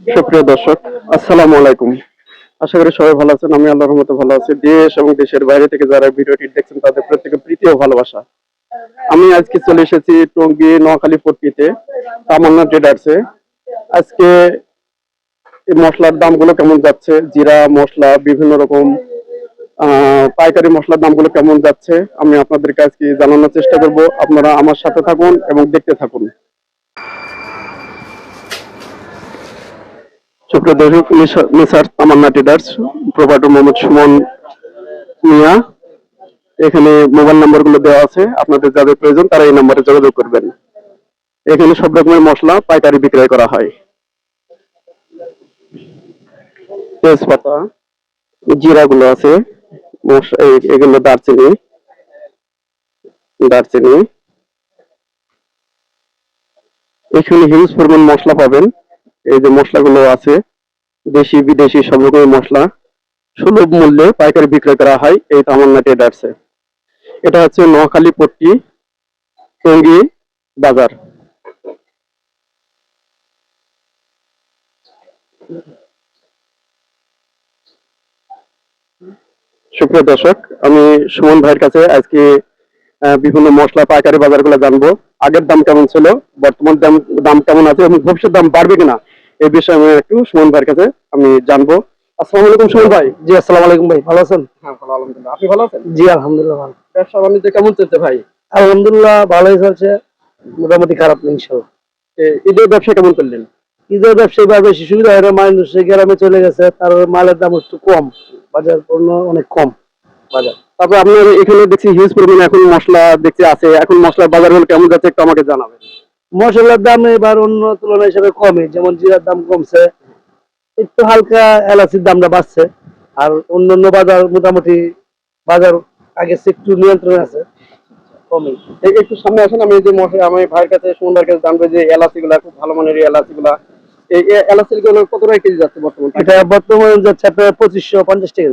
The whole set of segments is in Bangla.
সুপ্রিয় দর্শক, আসসালামু আলাইকুম। আশা করি সবাই ভালো আছেন, আমি আল্লাহর রহমতে ভালো আছি। দেশ এবং দেশের বাইরে থেকে যারা ভিডিওটি দেখছেন, তাদের প্রত্যেকে প্রীতি ও ভালোবাসা। আমি আজকে চলে এসেছি টঙ্গী নোয়াখালী পট্টিতে, তামান্না ট্রেডার্সে। আজকে এই মশলার দামগুলো কেমন যাচ্ছে? জিরা, মশলা, বিভিন্ন রকম পাইকারি মশলার দামগুলো কেমন যাচ্ছে? আমি আপনাদেরকে আজকে জানানোর চেষ্টা করব। আপনারা আমার সাথে থাকুন এবং দেখতে থাকুন। সুপ্রিয় দর্শক মিসা- মিসার তামান্না ট্রেডার্স প্রোভাইডার মোহাম্মদ সুমন মিয়া। এখানে মোবাইল নাম্বারগুলো দেওয়া আছে, আপনাদের যাদের প্রয়োজন তারা এই নাম্বারে যোগাযোগ করবেন। এখানে সব রকমের মশলা, পাইকারি বিক্রয় করা হয়। তেজপাতা জিরা গুলো আছে এগুলো দারচিনি দারচিনি। এখানে হিউজ পরিমাণ মশলা পাবেন। এই যে মশলাগুলো আছে, দেশি, বিদেশি সব রকমের মশলা, সুলভ মূল্যে পাইকারি বিক্রয় করা হয় এই তামান্না ট্রেডার্সে। এটা হচ্ছে নোয়াখালী পট্টি, টঙ্গী বাজার। সুপ্রিয় দর্শক, আমি সুমন ভাইয়ের কাছে আজকে বিভিন্ন মশলা পাইকারি বাজারগুলো জানব। আগের দাম কেমন ছিল? বর্তমান দাম দাম কেমন আছে এবং ভবিষ্যৎ দাম বাড়বে কিনা? এই বিষয়ে আমি একটু সুমন ভাইয়ের কাছে আমি জানব। আসসালামু আলাইকুম সুমন ভাই। জি আসসালামু আলাইকুম ভাই ভালো আছেন? হ্যাঁ ভালো আলহামদুলিল্লাহ। আপনি ভালো আছেন? জি আলহামদুলিল্লাহ ভালো। ব্যবসা বাণিজ্য কেমন চলছে ভাই? আলহামদুলিল্লাহ ভালোই চলছে। মোটামুটি খারাপ নেই ঈদের ব্যবসা কেমন করলেন ঈদের ব্যবসায়ী বা বেশি সুবিধা হয় না মানুষ গ্রামে চলে গেছে তার মালের দাম একটু কম বাজার পণ্য অনেক কম বাজার। তারপর আপনার এখানে দেখছি হিউজ পরিমাণে এখন মশলা দেখছি আছে এখন মশলার বাজারগুলো কেমন যাচ্ছে একটু আমাকে জানাবেন। মশলার দাম এবার অন্য তুলনা হিসেবে কমে যেমন জিরার দাম কমছে একটু হালকা এলাচির দামটা বাড়ছে আর অন্যান্য বাজার মোটামুটি বাজার আগে একটু নিয়ন্ত্রণে আছে কমে। একটু সামনে আসেন আমি যে মশলা আমি ভাইয়ের কাছে সুমন কাছে জানব যে এলাচি গুলা খুব ভালো মানের এলাচি গুলা এই এলাচি গুলো কত টাকা কেজি যাচ্ছে বর্তমানে? এটা বর্তমানে যাচ্ছে আপনার পঁচিশশো পঞ্চাশ টাকা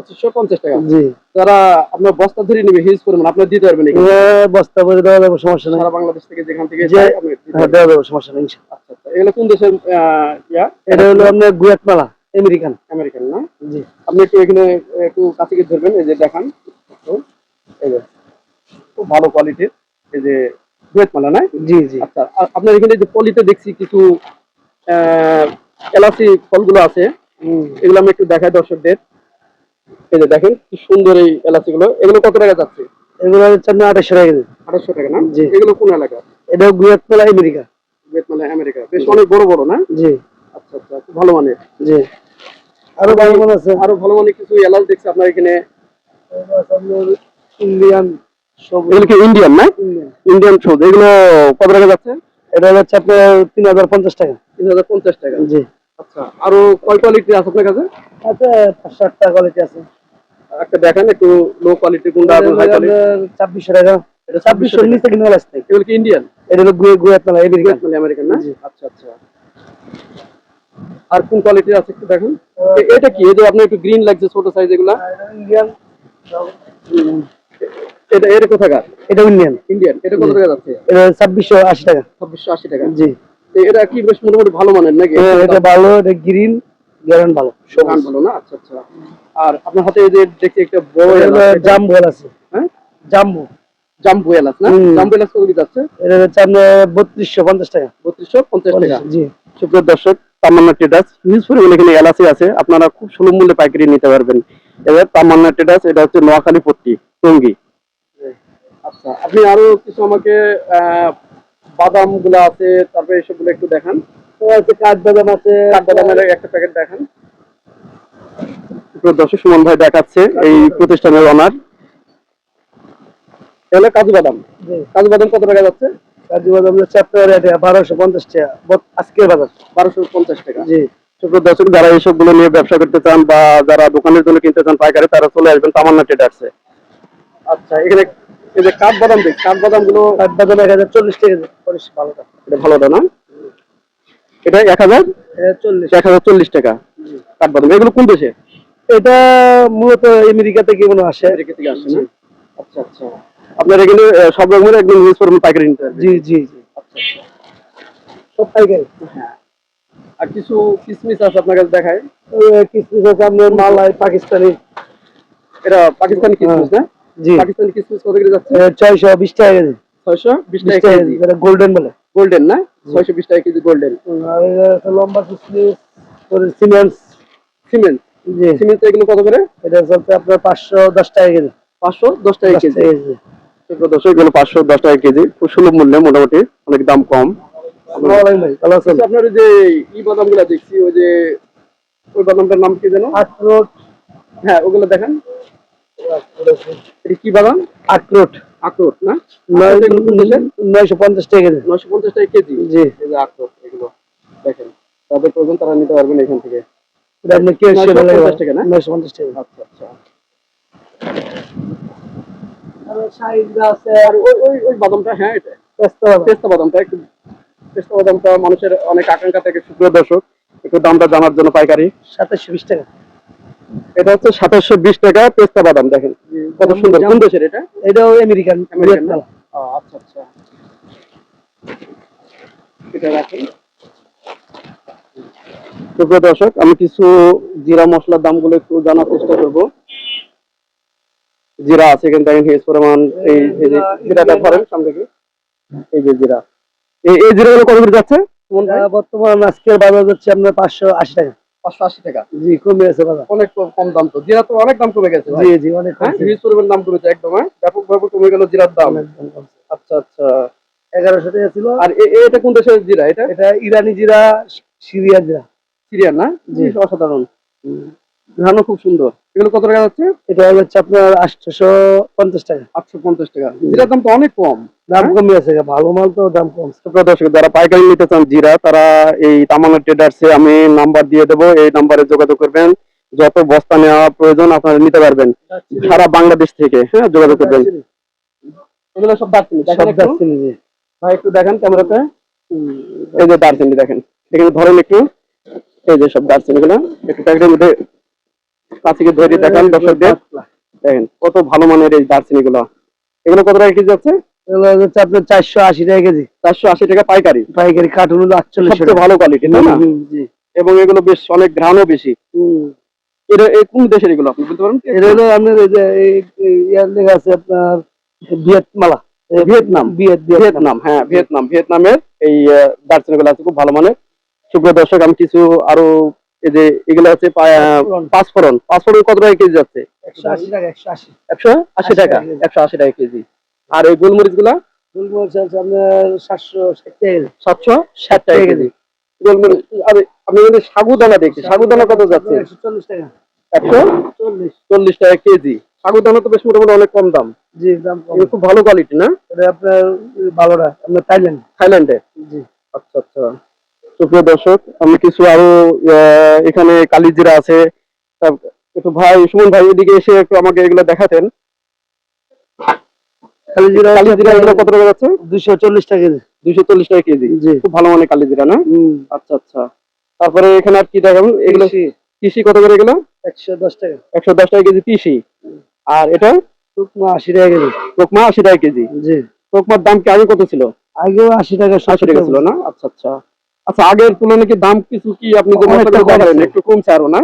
পঁচিশশো পঞ্চাশ টাকা। জি। যারা আপনার বস্তা ধরে নিবে হিউজ পরিমাণ আপনার দিতে পারবেন এখানে? বস্তা করে দেওয়া যাবে সমস্যা নেই। সারা বাংলাদেশ থেকে যেখান থেকে হ্যাঁ, পারবেন। দেওয়া যাবে সমস্যা নেই আচ্ছা আচ্ছা। এগুলো কোন দেশের ইয়া? এটা হলো আপনার আমেরিকান। আমেরিকান না? জি। আপনি একটু এখানে একটু কাছে গিয়ে ধরবেন এই যে দেখান। এই যে খুব ভালো কোয়ালিটির এই যে না? জি জি। আচ্ছা আপনার এখানে যে পলিতে দেখছি কিছু আহ, এলাচি ফলগুলো আছে। এগুলো আমি একটু দেখাই দর্শকদের। এই যে দেখেন কি সুন্দর এই এলাচি গুলো এগুলো কত টাকা যাচ্ছে? এগুলো হচ্ছে আপনার আঠাশশো টাকা কেজি। আঠাশশো টাকা না? জি। এগুলো কোন এলাকা? এটা গুয়াতমালা আমেরিকা। ডুয়েট মালা আমেরিকা। বেশ অনেক বড় বড় না? জি। আচ্ছা আচ্ছা ভালো মানে জি। আরও ভালো মনে আছে। আরও ভালো মানে কিছু এলাচ দেখছি আপনার এখানে। ইন্ডিয়ান সব এগুলো কি ইন্ডিয়ান না? ইন্ডিয়ান। ইন্ডিয়ান এগুলো কত টাকা যাচ্ছে? এটা হচ্ছে আপনার তিন হাজার পঞ্চাশ টাকা। তিন হাজার পঞ্চাশ টাকা। জি। আচ্ছা আরও কয় কোয়ালিটি আছে আপনার কাছে? পাঁচ টাকা কোয়ালিটি আছে। একটা দেখেন একটু লো কোয়ালিটি কোনটা হাই কোয়ালিটি ছাব্বিশশো টাকা। এটা ছাব্বিশশো নিচে কিনে আসছে এগুলো কি ইন্ডিয়ান এটা হলো গুয়ে- গুয়াতমালা আমেরিকা মানে আমেরিকান না। আচ্ছা আচ্ছা। আর কোন কোয়ালিটির আছে একটু দেখেন? এটা কি? এই যে আপনার একটু গ্রিন লাগছে ছোট সাইজ এগুলা। ইন্ডিয়ান এটা এটা কোথাকার? এটা ইন্ডিয়ান ইন্ডিয়ান এটা কত টাকা যাচ্ছে? এটা ছাব্বিশশো আশি টাকা। ছাব্বিশশো আশি টাকা। জি। এটা কি বেশ মোটামুটি ভালো মানের নাকি? এটা ভালো এটা গ্রিন গ্যারান ভালো ভালো না? আচ্ছা আচ্ছা। আর আপনার হাতে এই যে দেখছি একটা বড় এলাচ, আছে। হ্যাঁ? জাম্বু। জাম্বু এলাচ না? জাম্বু এলাচ কত যাচ্ছে এটা হচ্ছে আপনার বত্রিশশো পঞ্চাশ টাকা। বত্রিশশো পঞ্চাশ টাকা। জি। সুপ্রিয় দর্শক তামান্না ট্রেডার্স হিউজ পরিমাণে এখানে এলাচি আছে। আপনারা খুব সুলভ মূল্যে পাইকারি নিতে পারবেন। এবার তামান্না ট্রেডার্স এটা হচ্ছে নোয়াখালী পট্টি টঙ্গী। আচ্ছা আপনি আরও কিছু আমাকে বাদামগুলো আছে তারপরে এসবগুলো একটু দেখান। তো আছে কাঠবাদাম আছে কাঠবাদামের একটা প্যাকেট দেখান। দর্শক সুমন ভাই দেখাচ্ছে এই প্রতিষ্ঠানের অনার কাজু বাদাম। কাজু বাদাম কত টাকা যাচ্ছে? কাজু বাদাম এটা বারোশো পঞ্চাশ টাকা আজকের বাজার। বারোশো পঞ্চাশ টাকা। জি। দর্শক যারা এইসবগুলো নিয়ে ব্যবসা করতে চান বা যারা দোকানের জন্য কিনতে চান পাইকারি তারা চলে আসবেন তামান্না ট্রেডার্সে আচ্ছা এখানে এই যে কাঠ বাদাম দেখ কাঠ বাদামগুলো কাঠবাদাম এক হাজার চল্লিশ টাকা ভালোটা এটা ভালোটা না? এটা এক হাজার? চল্লিশ। এক হাজার চল্লিশ টাকা। কাঠ বাদাম এগুলো কোন দেশে? এটা মূলত আমেরিকা থেকে মনে আসে। আমেরিকা থেকে আসছে না? আচ্ছা আচ্ছা। আপনার এখানে সব রকমের একদম ইউজ করবেন পাইকারি নিতে জি জি জি। আচ্ছা আচ্ছা। সব পাইকারি। হ্যাঁ। আর কিছু কিসমিস আছে আপনার কাছে দেখায় কিছু আছে আপনার মালাই পাকিস্তানি। এটা পাকিস্তানি কিসমিস না? পাকিস্তানি কিসমিস কত করে যাচ্ছে? ছয়শো বিশ টাকা কেজি। ছয়শো বিশ বিশ টাকা টাকা কেজি। কেজি এটা গোল্ডেন বলে। গোল্ডেন না? ছয়শো বিশ টাকা কেজি গোল্ডেন। আর এটা লম্বা কিসমিস সিমেন্ট সিমেন্ট জি। সিমেন্ট এগুলো কত করে? এটা চলছে আপনার পাঁচশো দশ টাকা কেজি। পাঁচশো দশ টাকা কেজি। টাকা কেজি। সুপ্রিয় দর্শক এগুলো পাঁচশো দশ টাকা কেজি। খুব সুলভ মূল্যে মোটামুটি অনেক দাম কম। আচ্ছা, আপনার যে ই বাদামগুলা দেখছি ওই যে ওই বাদামটার নাম কি যেন? আখরোট হ্যাঁ ওগুলো দেখেন। এটা কি বাদাম আখরোট। আখরোট না? নয়- আখরোট এগুলো কোন দেশের? নয়শো পঞ্চাশ টাকা কেজি। নয়শো পঞ্চাশ টাকা কেজি? জি। আখরোট এগুলো। দেখেন তাদের প্রয়োজন তারা নিতে পারবেন এখান থেকে। এটা আপনি কি পঞ্চাশ টাকা না? নয়শো পঞ্চাশ টাকা। আচ্ছা আচ্ছা। আর সাইজটা আছে আর ওই ওই ওই বাদামটা হ্যাঁ এটা। পেস্তা বাদাম। পেস্তা বাদামটা একটু পেস্তা বাদামটা মানুষের অনেক আকাঙ্ক্ষা থেকে সুপ্রিয় দর্শক একটু দামটা জানার জন্য পাইকারি। সাতাশশো বিশ টাকা। এটা হচ্ছে সাতাশশো বিশ টাকা পেস্তা বাদাম দেখেন। কত সুন্দর কোন দেশের এটা? এটাও আমেরিকান আমেরিকান আচ্ছা আচ্ছা। এটা রাখেন। সুপ্রিয় দর্শক আমি কিছু জিরা মশলার দামগুলো একটু জানার চেষ্টা করব। জিরা আছে এখানে দেখেন হিউজ পরিমাণ এই জিরাটা ধরেন সামনে থেকে এই যে জিরা। এই এই জিরাগুলো কত করে যাচ্ছে? বর্তমান আজকের বাজার যাচ্ছে আপনার পাঁচশো আশি টাকা। পাঁচশো আশি টাকা। জি কমে গেছে অনেক কম- দাম তো। জিরা তো অনেক দাম কমে গেছে ভাই। জি জি অনেক হ্যাঁ কমছে। হিউজ পরিমাণ দাম কমেছে একদম হ্যাঁ। ব্যাপকভাবে কমে গেল জিরার দাম। আচ্ছা আচ্ছা। এগারোশো টাকা ছিল। আর এটা কোন দেশের জিরা? এটা? এটা ইরানি জিরা সিরিয়া জিরা। সিরিয়ান না। জি। অসাধারণ। ধানও খুব সুন্দর। এগুলো কত টাকা যাচ্ছে? এটা হচ্ছে আপনার আটশোশো পঞ্চাশ টাকা। আটশো পঞ্চাশ টাকা জিরার দাম তো অনেক কম। দাম হ্যাঁ? কমে আছে ভালো মাল তো দাম কম। দর্শক যারা পাইকারি নিতে চান জিরা তারা এই তামানা ট্রেডার্সে আমি নাম্বার দিয়ে দেবো। এই নাম্বারে যোগাযোগ করবেন। যত বস্তা নেওয়া প্রয়োজন আপনারা নিতে পারবেন। সারা বাংলাদেশ থেকে হ্যাঁ যোগাযোগ করবেন। এগুলো সব দার্চিনি সব দার্চিনি। ভাই একটু দেখান ক্যামেরাতে। এই যে দার্চিনি দেখেন। এখানে ধরেন একটু। এই যে সব দার্চিনি গুলো একটু প্যাকেটের মধ্যে কাছে ধরে দেখান দর্শকদের। দেখেন কত ভালো মানের এই দার্চিনি গুলো এগুলো কত টাকা কেজি আছে? আপনার চারশো আশি টাকা কেজি। চারশো আশি টাকা পাইকারি। পাইকারি কার্টুন হলো ভালো কোয়ালিটি তাই না? এবং এগুলো বেশ অনেক ঘ্রাণও বেশি। এটা এই কোন দেশের এগুলো আপনি বলতে পারেন? এটা হলো আপনার এই যে ইয়ার লেখা আছে আপনার ভিয়েতমালা ভিয়েতনাম? ভিয়েত ভিয়েতনাম। ভিয়েতনাম হ্যাঁ ভিয়েতনাম। ভিয়েতনামের এই দার্চিনি গুলো আছে খুব ভালো মানের। সুপ্রিয় দর্শক আমি কিছু আরও এই যে এগুলো আছে পাঁচফোড়ন। পাঁচফোড়ন পাঁচফোড়ন কত টাকা কেজি যাচ্ছে? একশো আশি টাকা একশো আশি। টাকা? কেজি। আর এই গোলমরিচগুলা গোলমরিচ আছে আপনার সাতশো সাতশো ষাট টাকা কেজি। গোলমরিচ আর আমি যদি সাগুদানা দেখছি। সাগুদানা কত যাচ্ছে? একশো চল্লিশ টাকা। একশো চল্লিশ। টাকা কেজি। সাগুদানা তো বেশ মোটামুটি অনেক কম দাম। জি দাম খুব ভালো কোয়ালিটি না? এটা আপনার ভালোটা আপনার থাইল্যান্ড থাইল্যান্ডে? জি। আচ্ছা আচ্ছা। সুপ্রিয় দর্শক আমি কিছু আরও এখানে কালিজিরা আছে। একটু ভাই সুমন ভাই এদিকে এসে একটু আমাকে এগুলো দেখাতেন। কালিজিরা কালিজিরা এগুলো কত টাকা যাচ্ছে? দুশো চল্লিশ টাকা কেজি। দুইশো চল্লিশ টাকা কেজি। খুব ভালো মানে কালিজিরা না? আচ্ছা আচ্ছা। তারপরে এখানে আর কি দেখাবেন এগুলো তিসি। কত করে এগুলো? একশো দশ টাকা। একশো দশ টাকা কেজি তিসি। আর এটা? শুকনো আশি টাকা কেজি। আশি টাকা কেজি। জি। দাম কি আগে কত ছিল? আগেও আশি টাকা আশি টাকা ছিল না? আচ্ছা আচ্ছা। আচ্ছা আগের তুলনায় কি দাম কিছু কি আপনি একটু কমছে আরও না?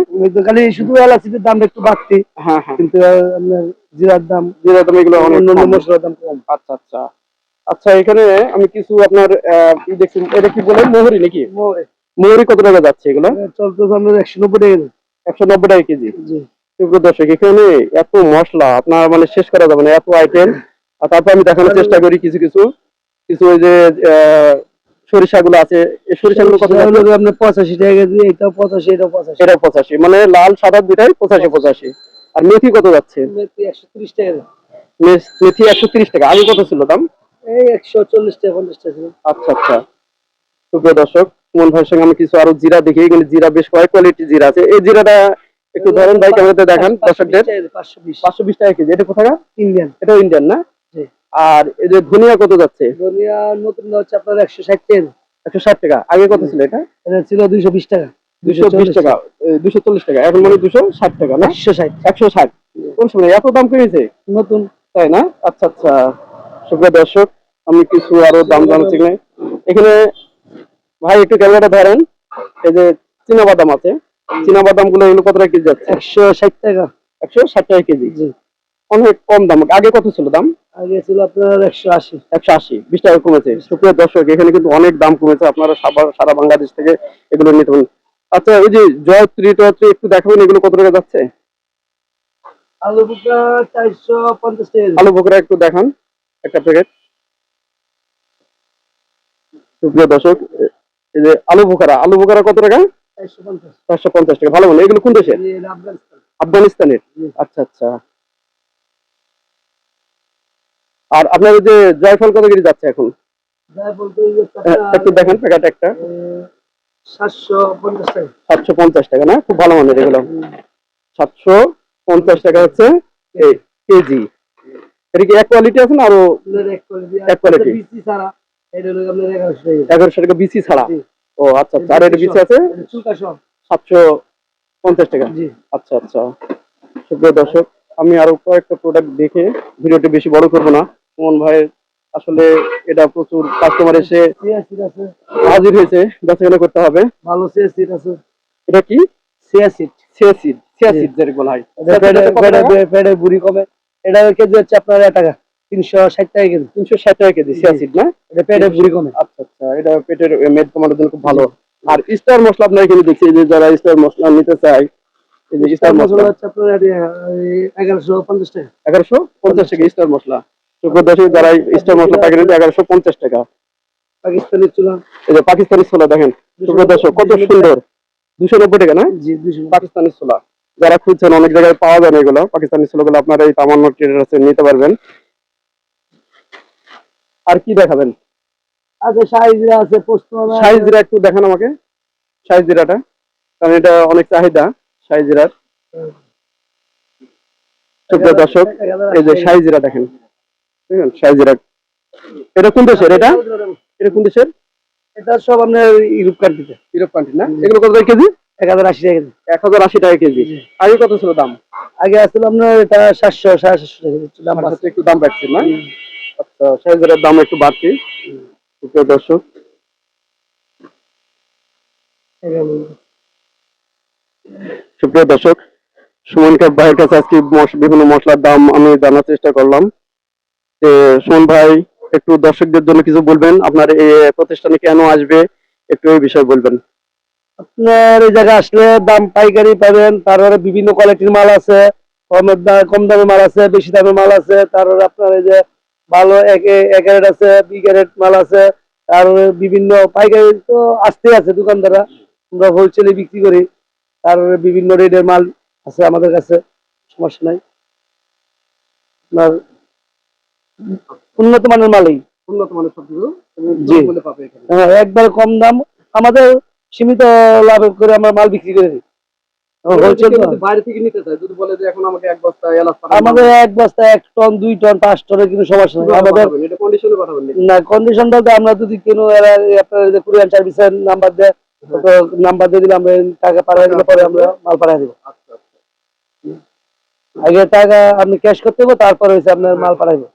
খালি শুধু এলাচির দামটা একটু বাড়তি হ্যাঁ হ্যাঁ। কিন্তু আপনার জিরার দাম জিরা দাম এগুলো অনেক অন্য অন্য মশলার দাম কম। আচ্ছা আচ্ছা। আচ্ছা এখানে আমি কিছু আপনার আহ, দেখছি এটা কি বলেন মোহরি নাকি? মোহরি। কত টাকা যাচ্ছে এগুলো? চলতেছে আপনার একশো নব্বই টাকা একশো নব্বই টাকা কেজি। সুপ্রিয় দর্শক এখানে এত মশলা আপনার মানে শেষ করা যাবে না এত আইটেম আর তারপর আমি দেখানোর চেষ্টা করি কিছু কিছু। কিছু ওই যে সরিষা গুলো আছে এই কত হলো টাকা? কেজি এটা মানে লাল সাদা দুটাই পঁচাশি পঁচাশি। আর মেথি কত যাচ্ছে? মেথি একশো তিরিশ টাকা মেথি টাকা। আগে কত ছিল দাম? এই একশো চল্লিশ টাকা পঞ্চাশ টাকা ছিল। আচ্ছা আচ্ছা। সুপ্রিয় দর্শক সুমন ভাইয়ের সঙ্গে আমি কিছু আরও জিরা দেখি এখানে জিরা বেশ কয়েক কোয়ালিটি জিরা আছে। এই জিরাটা একটু ধরেন ভাই ক্যামেরাতে দেখান দর্শকদের। টাকা কেজি, টাকা এটা কোথায় ইন্ডিয়ান। এটা ইন্ডিয়ান না? আর এই যে ধনিয়া কত যাচ্ছে? ধনিয়া নতুন হচ্ছে আপনার একশো ষাট টাকা একশো ষাট টাকা। আগে কত ছিল এটা? এটা ছিল দুইশো বিশ টাকা। দুশো বিশ টাকা। দুশো চল্লিশ টাকা। এখন মানে দুশো ষাট টাকা না? একশো ষাট। একশো ষাট। কোন সময়? এত দাম কমেছে নতুন। তাই না? আচ্ছা আচ্ছা। সুপ্রিয় দর্শক আমি কিছু আরও দাম জানছি এখানে এখানে ভাই একটু ক্যামেরাটা ধরেন। এই যে চীনা বাদাম আছে। চীনা বাদামগুলো এগুলো কত টাকা কেজি যাচ্ছে? একশো ষাট টাকা। একশো ষাট টাকা কেজি। জি। অনেক কম দাম। আগে কত ছিল দাম? আগে ছিল আপনার একশো আশি। একশো আশি বিশ টাকা কমেছে। সুপ্রিয় দর্শক এখানে কিন্তু অনেক দাম কমেছে। আপনারা সারা সারা বাংলাদেশ থেকে এগুলো নিতে পারেন। আচ্ছা ওই যে জয়ত্রী টয়ত্রী একটু দেখাবেন এগুলো কত টাকা যাচ্ছে? আলু বুকা চারশো পঞ্চাশ টাকা। আলু বোকরা একটু দেখান একটা প্যাকেট সুপ্রিয় দর্শক এই যে আলু বোকারা আলু বোকারা কত টাকা? চারশো পঞ্চাশ। টাকা। ভালো মানে এগুলো কোন দেশের? আফগানিস্তানের। আচ্ছা আচ্ছা। আর আপনার যে জয়ফল কত কেজি যাচ্ছে এখন? হ্যাঁ, একটু দেখান প্যাকেট একটা। সাতশো পঞ্চাশ টাকা। না? খুব ভালো মানের এগুলো। সাতশো পঞ্চাশ টাকা হচ্ছে কেজি। এটা কি এক কোয়ালিটি আছে না আরও এক আপনার এগারোশো টাকা। বিসি ছাড়া? ও আচ্ছা আচ্ছা। আর এটা বিসি আছে? সাতশো পঞ্চাশ টাকা? আচ্ছা আচ্ছা। সুপ্রিয় দর্শক আমি আরও কয়েকটা প্রোডাক্ট দেখে ভিডিওটি বেশি বড় করব না। সুমন ভাইয়ের আসলে এটা প্রচুর কাস্টমার এসে হাজির হয়েছে বেচাকেনা করতে হবে। ভালো সিয়াসিড আছে। এটা কি? সিয়াসিড সিয়াসিড সিয়াসিড যেটা বলা হয়। পেটে পেটে পেটে বুড়ি কমে। এটা কেজি হচ্ছে আপনার টাকা তিনশো ষাট টাকা কেজি। তিনশো ষাট টাকা কেজি সিয়াসিড না? এটা পেটে বুড়ি কমে। আচ্ছা আচ্ছা এটা পেটের মেদ কমানোর জন্য খুব ভালো। আর স্টার মশলা আপনার এখানে দেখছি যে যারা স্টার মশলা নিতে চায় এই যে স্টার মশলা হচ্ছে আপনার এগারোশো পঞ্চাশ টাকা। এগারোশো পঞ্চাশ টাকা স্টার মশলা। যারা স্টার মশলা প্যাকেট নিতে এগারোশো পঞ্চাশ টাকা। পাকিস্তানি চুলা। এই যে পাকিস্তানি ছোলা দেখেন সুপ্রিয় কত সুন্দর। দুশো নব্বই টাকা না? জি পাকিস্তানি ছোলা যারা খুঁজছেন অনেক জায়গায় পাওয়া যায় এগুলো। পাকিস্তানি ছোলাগুলো আপনারা এই তামান্ন নিতে পারবেন। আর কি দেখাবেন? আছে সাইজরা আছে একটু দেখান আমাকে। সাইজ জিরাটা। কারণ এটা অনেক চাহিদা সাইজ জিরার। দর্শক এই যে সাইজ জিরা দেখেন। দেখেন সাইজ এটা কোন দেশের এটা? এটা কোন দেশের? এটা সব আপনার ইউরোপ কান্ট্রিতে ইউরোপ কান্ট্রি না? এগুলো কত কেজি? এক হাজার আশি টাকা কেজি। এক হাজার আশি টাকা কেজি। আগে কত ছিল দাম? আগে আসছিল আপনার এটা সাতশো সাড়ে সাতশো টাকা দাম দাম বাড়ছে। হচ্ছে একটু দাম বাড়ছে না? আচ্ছা সাইজের দাম একটু বাড়ছে। সুপ্রিয় দর্শক। সুপ্রিয় দর্শক সুমন কাপ ভাইয়ের কাছে আজকে বিভিন্ন মশলার দাম আমি জানার চেষ্টা করলাম। সুমন ভাই, একটু দর্শকদের জন্য কিছু বলবেন? আপনার এই প্রতিষ্ঠানে কেন আসবে? একটু এই বিষয়ে বলবেন। আপনার এই জায়গায় আসলে দাম পাইকারি পাবেন তারপরে বিভিন্ন কোয়ালিটির মাল আছে দাম কম দামে মাল আছে, বেশি দামের মাল আছে তারপরে আপনার এই যে ভালো এক ক্যারেট আছে বি ক্যারেট মাল আছে আর বিভিন্ন পাইকারি তো আসতে আছে দোকানদাররা। আমরা হোলসেলে বিক্রি করি তারপরে বিভিন্ন রেটের মাল আছে আমাদের কাছে, সমস্যা নাই। আপনার উন্নত মানের মালই। উন্নত মানের সবজিগুলো জি। বলে পাবে এখানে। হ্যাঁ একবার কম দাম আমাদের সীমিত লাভ করে আমরা মাল বিক্রি করে দিই। হোলসেল কেউ যদি বাইরে থেকে নিতে চায়? যদি বলে যে এখন আমাকে এক বস্তা এলাচ আমাদের এক বস্তা এক টন দুই টন পাঁচ টনের কিন্তু সমস্যা নেই। আমাদের কন্ডিশনে পাঠাবেন না কন্ডিশন বলতে আমরা যদি কোনো এরা- আপনার কুরিয়ার সার্ভিসের নাম্বার দেয় নাম্বার দিয়ে দিলে আমরা টাকা পাঠিয়ে দিলে পরে আমরা মাল পাঠিয়ে দেবো। আচ্ছা আচ্ছা। আগে টাকা আপনি ক্যাশ করতে হবে তারপরে আপনার মাল পাঠাইবো।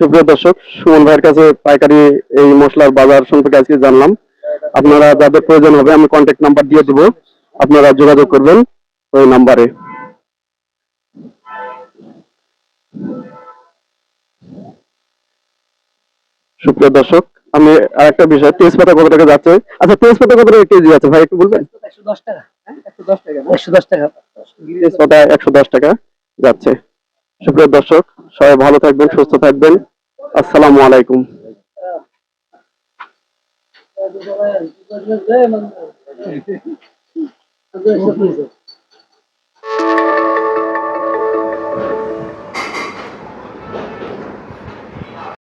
সুপ্রিয় দর্শক সুমন ভাইয়ের কাছে পাইকারি এই মশলার বাজার সম্পর্কে আজকে জানলাম। আপনারা যাদের প্রয়োজন হবে আমি কন্ট্যাক্ট নাম্বার দিয়ে দেবো। আপনারা যোগাযোগ করবেন ওই নাম্বারে সুপ্রিয় দর্শক আমি আরেকটা বিষয় তেজপাতা কত টাকা যাচ্ছে? আচ্ছা তেজপাতা কত টাকা কেজি আছে? ভাই একটু বলবেন? একশো দশ টাকা একশো দশ টাকা। একশো দশ টাকা। তেজপাতা একশো দশ টাকা যাচ্ছে। সুপ্রিয় দর্শক সবাই ভালো থাকবেন সুস্থ থাকবেন। আসসালামু আলাইকুম।